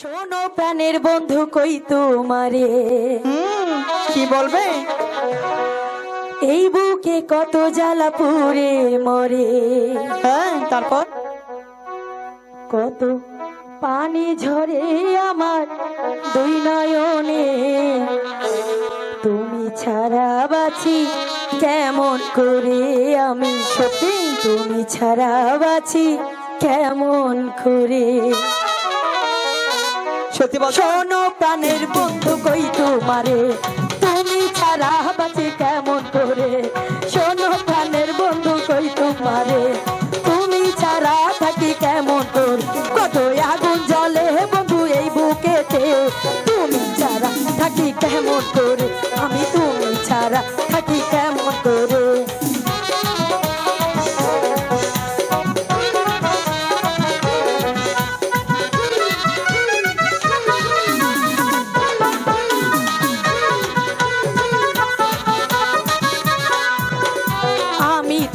শোনো প্রাণের বন্ধু কই তোমারে। কি বলবে? এই বুকে কত জ্বালা পুরে মরে। হ্যাঁ তারপর? কত পানি ঝরে আমার দুই নয়নে। তুমি ছাড়া বাঁচি কেমন করে আমি? সত্যি তুমি ছাড়া বাঁচি কেমন করে? সত্যি বল শোনো প্রাণের বন্ধু কই তোমারে? তুমি ছাড়া বাঁচে কেমন করে?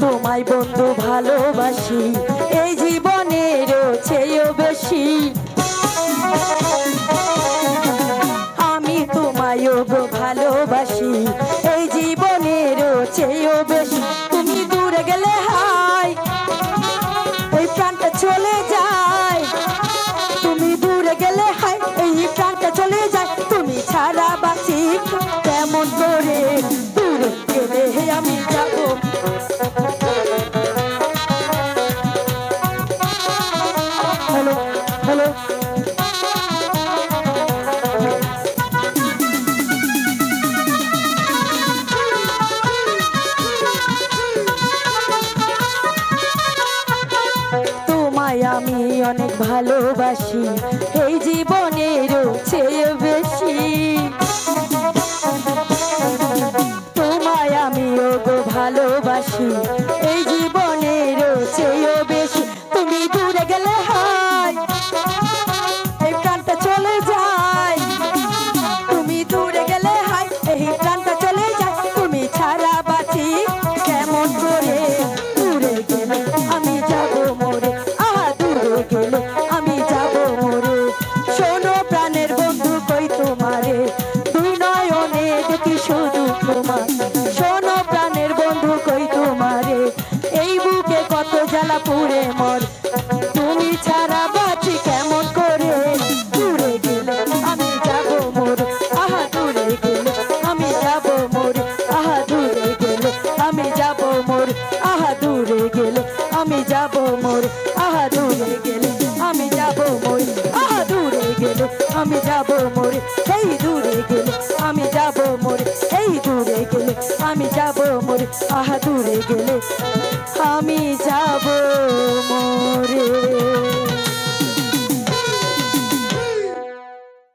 তোমায় বন্ধু ভালোবাসি, এই জীবনের চেয়েও বেশি। আমি তোমায় গো ভালোবাসি, এই জীবনের চেয়েও বেশি। তুমি দূরে গেলে হাই, ওই প্রাণটা চলে যায়। তুমি দূরে গেলে হাই, এই প্রাণটা চলে যায়। তুমি ছাড়া আমি অনেক ভালোবাসি। এই জীবনের দেখি শুধু তোমার শোনো প্রাণের বন্ধু কই তোমারে? এই বুকে কত জ্বালা পুড়ে মর। তুমি ছাড়া বাঁচি কেমন করে? দূরে গেলে আমি যাব মোর। আহা, দূরে গেলে আমি যাব মোর। আহা, দূরে গেলে আমি যাব মোর। আহা আমি যাব মোর আহা দূরে গেলে। আমি যাব।